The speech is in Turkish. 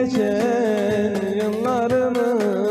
geçer yıllarımız.